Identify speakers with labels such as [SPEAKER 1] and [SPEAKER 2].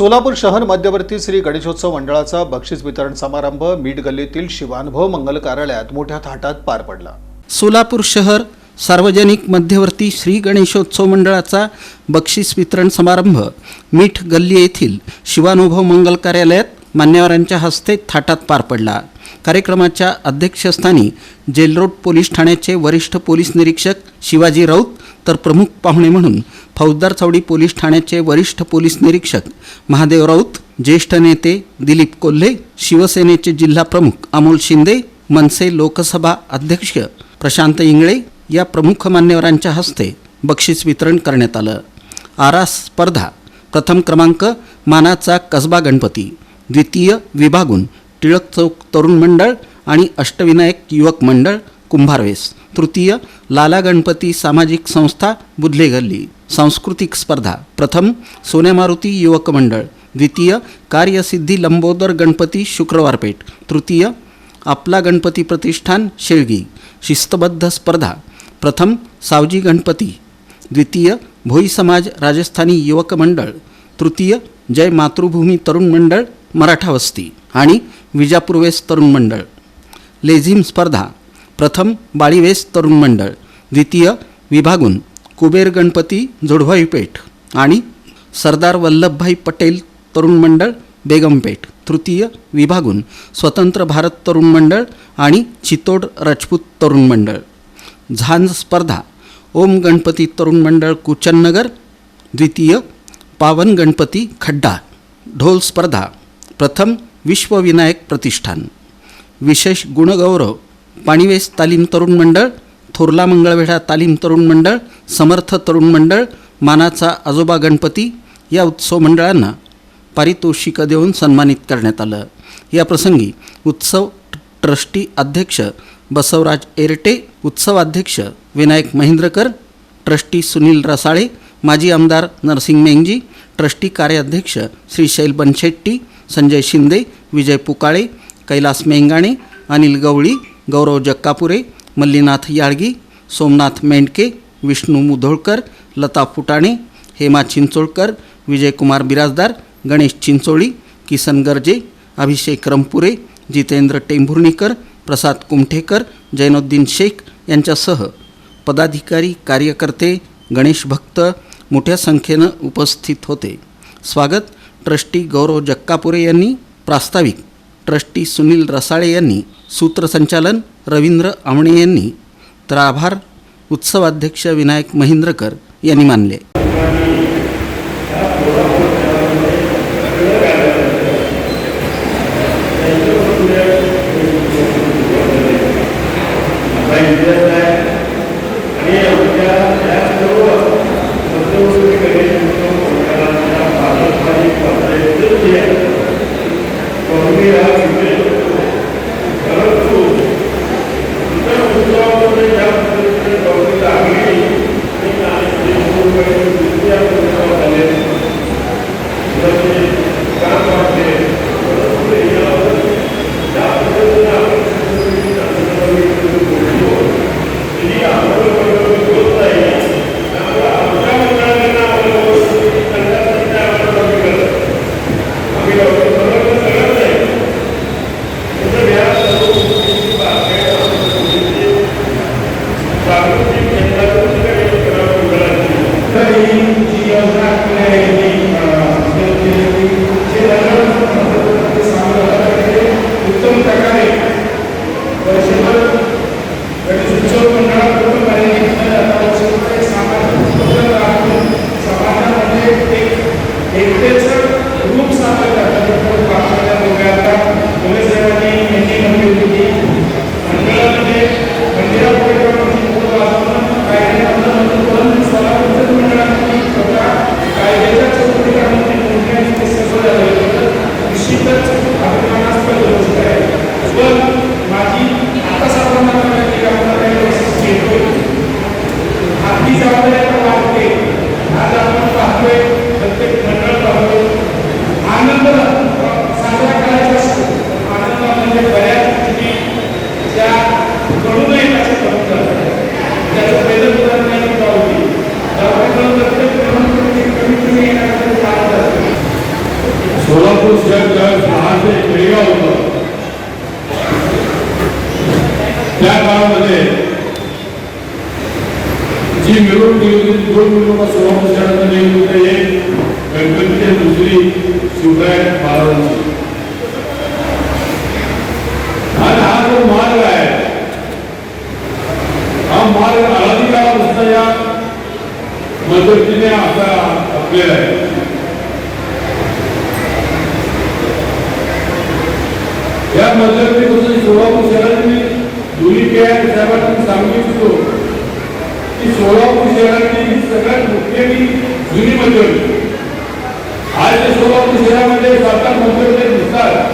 [SPEAKER 1] सोलापूर शहर मध्यवर्ती श्री गणेशोत्सव मंडळाचा बक्षीस वितरण समारंभ मीठ गल्लीतील शिवानुभव मंगल कार्यालयात मोठ्या थाटात पार पडला.
[SPEAKER 2] सोलापूर शहर सार्वजनिक मध्यवर्ती श्री गणेशोत्सव मंडळाचा बक्षीस वितरण समारंभ मीठ गल्ली येथील शिवानुभव मंगल कार्यालयात मान्यवरांच्या हस्ते थाटात पार पडला. कार्यक्रमाच्या अध्यक्षस्थानी जेलरोड पोलीस ठाण्याचे वरिष्ठ पोलीस निरीक्षक शिवाजी राऊत तर प्रमुख पाहुणे म्हणून फौजदार चौडी पोलीस ठाण्याचे वरिष्ठ पोलीस निरीक्षक महादेव राऊत ज्येष्ठ नेते दिलीप कोल्हे शिवसेनेचे जिल्हा प्रमुख अमोल शिंदे मनसे लोकसभा अध्यक्ष प्रशांत इंगळे या प्रमुख मान्यवरांच्या हस्ते बक्षीस वितरण करण्यात आलं. आरास स्पर्धा प्रथम क्रमांक मानाचा कसबा गणपती द्वितीय विभागून टिळक चौक तरुण मंडळ आणि अष्टविनायक युवक मंडळ कुंभारवेस. तृतीय लाला गणपती सामाजिक संस्था बुधले गल्ली सांस्कृतिक स्पर्धा प्रथम सोन्या मारुती युवक मंडळ द्वितीय कार्यसिद्धी लंबोदर गणपती शुक्रवारपेठ तृतीय आपला गणपती प्रतिष्ठान शेळगी शिस्तबद्ध स्पर्धा प्रथम सावजी गणपती द्वितीय भोई समाज राजस्थानी युवक मंडळ तृतीय जय मातृभूमी तरुण मंडळ मराठा वस्ती आणि विजापूर्वेस तरुण मंडळ. लेझिम स्पर्धा प्रथम बाळीवेस तरुण मंडळ द्वितीय विभागून कुबेर गणपती जोडभाई पेठ आणि सरदार वल्लभभाई पटेल तरुण मंडळ बेगमपेठ तृतीय विभागून स्वतंत्र भारत तरुण मंडळ आणि चितोड राजपूत तरुण मंडळ. झांज स्पर्धा ओम गणपती तरुण मंडळ कुचननगर द्वितीय पावन गणपती खड्डा ढोल स्पर्धा प्रथम विश्वविनायक प्रतिष्ठान. विशेष गुणगौरव पाणीवेस तालीम तरुण मंडळ थोरला मंगळवेढा तालीम तरुण मंडळ समर्थ तरुण मंडळ मानाचा आजोबा गणपती या उत्सव मंडळांना पारितोषिकं देऊन सन्मानित करण्यात आलं. या प्रसंगी उत्सव ट्रस्टी अध्यक्ष बसवराज एरटे उत्सवाध्यक्ष विनायक महेंद्रकर ट्रस्टी सुनील रसाळे माजी आमदार नरसिंग मेंगजी ट्रस्टी कार्याध्यक्ष श्री शैल बनशेट्टी संजय शिंदे विजय पुकाळे कैलास मेंगाणे अनिल गवळी गौरव जक्कापुरे मल्लीनाथ याळगी सोमनाथ मेंडके विष्णू मुधोळकर लता फुटाणे हेमा चिंचोळकर विजयकुमार बिराजदार गणेश चिंचोळी किसन गर्जे अभिषेक रंपुरे जितेंद्र टेंभुर्णीकर प्रसाद कुमठेकर जैनुद्दीन शेख यांच्यासह पदाधिकारी कार्यकर्ते गणेश भक्त मोठ्या संख्येनं उपस्थित होते. स्वागत ट्रस्टी गौरव जक्कापुरे यांनी प्रास्ताविक. ट्रस्टी सुनील रसाळे यांनी सूत्रसंचालन रवींद्र आमणे यांनी तर आभार उत्सवाध्यक्ष विनायक महेंद्रकर यांनी मानले
[SPEAKER 3] Yeah. Thank you. त्याकाळामध्ये जी मिळवून गेली दोन मिळवण्यापासून होते एक गणपतीचे दुसरी शिवराय महाराजांची आणि हा जो मार्ग आहे, हा मार्ग अनाधिकारावस्था या मदतीने आता आपलेला आहे. या मदत के आर साहेबांनी की सोलापूर शहरातली सगळ्यात मुख्य आणि जुनी मध्यवर्ती आज सोलापूर शहरामध्ये सात आठ मध्यवर्ती दिसतात